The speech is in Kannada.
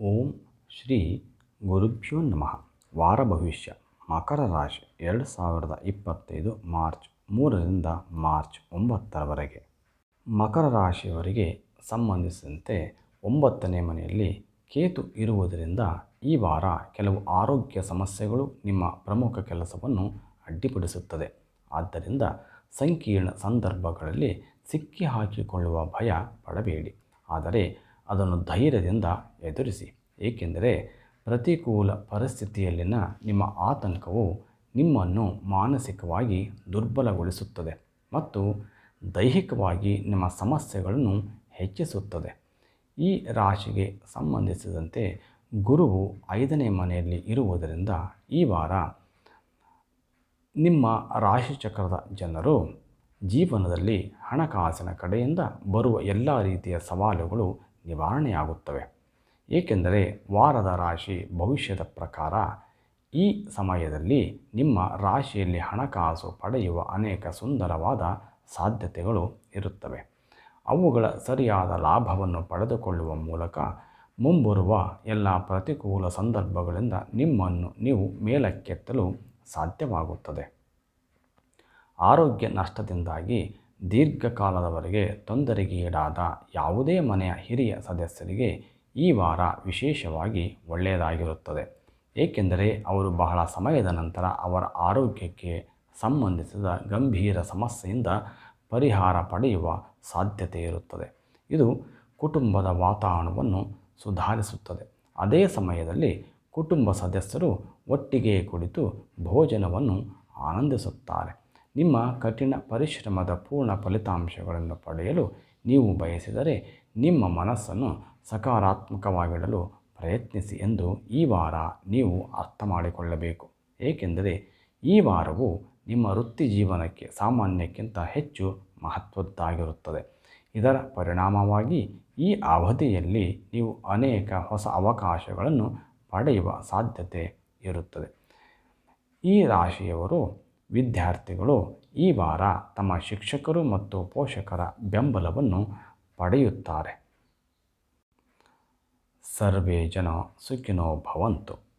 ಓಂ ಶ್ರೀ ಗುರುಭ್ಯೋ ನಮಃ. ವಾರ ಭವಿಷ್ಯ. ಮಕರ ರಾಶಿ, ಎರಡು ಸಾವಿರದ ಇಪ್ಪತ್ತೈದು ಮಾರ್ಚ್ ಮೂರರಿಂದ ಮಾರ್ಚ್ ಒಂಬತ್ತರವರೆಗೆ. ಮಕರ ರಾಶಿಯವರಿಗೆ ಸಂಬಂಧಿಸಿದಂತೆ ಒಂಬತ್ತನೇ ಮನೆಯಲ್ಲಿ ಕೇತು ಇರುವುದರಿಂದ ಈ ವಾರ ಕೆಲವು ಆರೋಗ್ಯ ಸಮಸ್ಯೆಗಳು ನಿಮ್ಮ ಪ್ರಮುಖ ಕೆಲಸವನ್ನು ಅಡ್ಡಿಪಡಿಸುತ್ತದೆ. ಆದ್ದರಿಂದ ಸಂಕೀರ್ಣ ಸಂದರ್ಭಗಳಲ್ಲಿ ಸಿಕ್ಕಿ ಹಾಕಿಕೊಳ್ಳುವ ಭಯ ಪಡಬೇಡಿ. ಆದರೆ ಅದನ್ನು ಧೈರ್ಯದಿಂದ ಎದುರಿಸಿ. ಏಕೆಂದರೆ ಪ್ರತಿಕೂಲ ಪರಿಸ್ಥಿತಿಯಲ್ಲಿನ ನಿಮ್ಮ ಆತಂಕವು ನಿಮ್ಮನ್ನು ಮಾನಸಿಕವಾಗಿ ದುರ್ಬಲಗೊಳಿಸುತ್ತದೆ ಮತ್ತು ದೈಹಿಕವಾಗಿ ನಿಮ್ಮ ಸಮಸ್ಯೆಗಳನ್ನು ಹೆಚ್ಚಿಸುತ್ತದೆ. ಈ ರಾಶಿಗೆ ಸಂಬಂಧಿಸಿದಂತೆ ಗುರುವು ಐದನೇ ಮನೆಯಲ್ಲಿ ಇರುವುದರಿಂದ ಈ ವಾರ ನಿಮ್ಮ ರಾಶಿಚಕ್ರದ ಜನರು ಜೀವನದಲ್ಲಿ ಹಣಕಾಸಿನ ಕಡೆಯಿಂದ ಬರುವ ಎಲ್ಲ ರೀತಿಯ ಸವಾಲುಗಳು ನಿವಾರಣೆಯಾಗುತ್ತವೆ. ಏಕೆಂದರೆ ವಾರದ ರಾಶಿ ಭವಿಷ್ಯದ ಪ್ರಕಾರ ಈ ಸಮಯದಲ್ಲಿ ನಿಮ್ಮ ರಾಶಿಯಲ್ಲಿ ಹಣಕಾಸು ಪಡೆಯುವ ಅನೇಕ ಸುಂದರವಾದ ಸಾಧ್ಯತೆಗಳು ಇರುತ್ತವೆ. ಅವುಗಳ ಸರಿಯಾದ ಲಾಭವನ್ನು ಪಡೆದುಕೊಳ್ಳುವ ಮೂಲಕ ಮುಂಬರುವ ಎಲ್ಲ ಪ್ರತಿಕೂಲ ಸಂದರ್ಭಗಳಿಂದ ನಿಮ್ಮನ್ನು ನೀವು ಮೇಲಕ್ಕೆತ್ತಲು ಸಾಧ್ಯವಾಗುತ್ತದೆ. ಆರೋಗ್ಯ ನಷ್ಟದಿಂದಾಗಿ ದೀರ್ಘಕಾಲದವರೆಗೆ ತೊಂದರೆಗೀಡಾದ ಯಾವುದೇ ಮನೆಯ ಹಿರಿಯ ಸದಸ್ಯರಿಗೆ ಈ ವಾರ ವಿಶೇಷವಾಗಿ ಒಳ್ಳೆಯದಾಗಿರುತ್ತದೆ. ಏಕೆಂದರೆ ಅವರು ಬಹಳ ಸಮಯದ ನಂತರ ಅವರ ಆರೋಗ್ಯಕ್ಕೆ ಸಂಬಂಧಿಸಿದ ಗಂಭೀರ ಸಮಸ್ಯೆಯಿಂದ ಪರಿಹಾರ ಪಡೆಯುವ ಸಾಧ್ಯತೆ ಇರುತ್ತದೆ. ಇದು ಕುಟುಂಬದ ವಾತಾವರಣವನ್ನು ಸುಧಾರಿಸುತ್ತದೆ. ಅದೇ ಸಮಯದಲ್ಲಿ ಕುಟುಂಬ ಸದಸ್ಯರು ಒಟ್ಟಿಗೆ ಕುಳಿತು ಭೋಜನವನ್ನು ಆನಂದಿಸುತ್ತಾರೆ. ನಿಮ್ಮ ಕಠಿಣ ಪರಿಶ್ರಮದ ಪೂರ್ಣ ಫಲಿತಾಂಶಗಳನ್ನು ಪಡೆಯಲು ನೀವು ಬಯಸಿದರೆ ನಿಮ್ಮ ಮನಸ್ಸನ್ನು ಸಕಾರಾತ್ಮಕವಾಗಿಡಲು ಪ್ರಯತ್ನಿಸಿ ಎಂದು ಈ ವಾರ ನೀವು ಅರ್ಥ ಮಾಡಿಕೊಳ್ಳಬೇಕು. ಏಕೆಂದರೆ ಈ ವಾರವು ನಿಮ್ಮ ವೃತ್ತಿ ಜೀವನಕ್ಕೆ ಸಾಮಾನ್ಯಕ್ಕಿಂತ ಹೆಚ್ಚು ಮಹತ್ವದ್ದಾಗಿರುತ್ತದೆ. ಇದರ ಪರಿಣಾಮವಾಗಿ ಈ ಅವಧಿಯಲ್ಲಿ ನೀವು ಅನೇಕ ಹೊಸ ಅವಕಾಶಗಳನ್ನು ಪಡೆಯುವ ಸಾಧ್ಯತೆ ಇರುತ್ತದೆ. ಈ ರಾಶಿಯವರು ವಿದ್ಯಾರ್ಥಿಗಳು ಈ ವಾರ ತಮ್ಮ ಶಿಕ್ಷಕರು ಮತ್ತು ಪೋಷಕರ ಬೆಂಬಲವನ್ನು ಪಡೆಯುತ್ತಾರೆ. ಸರ್ವೇ ಜನ ಸುಖಿನೋ ಭವಂತು.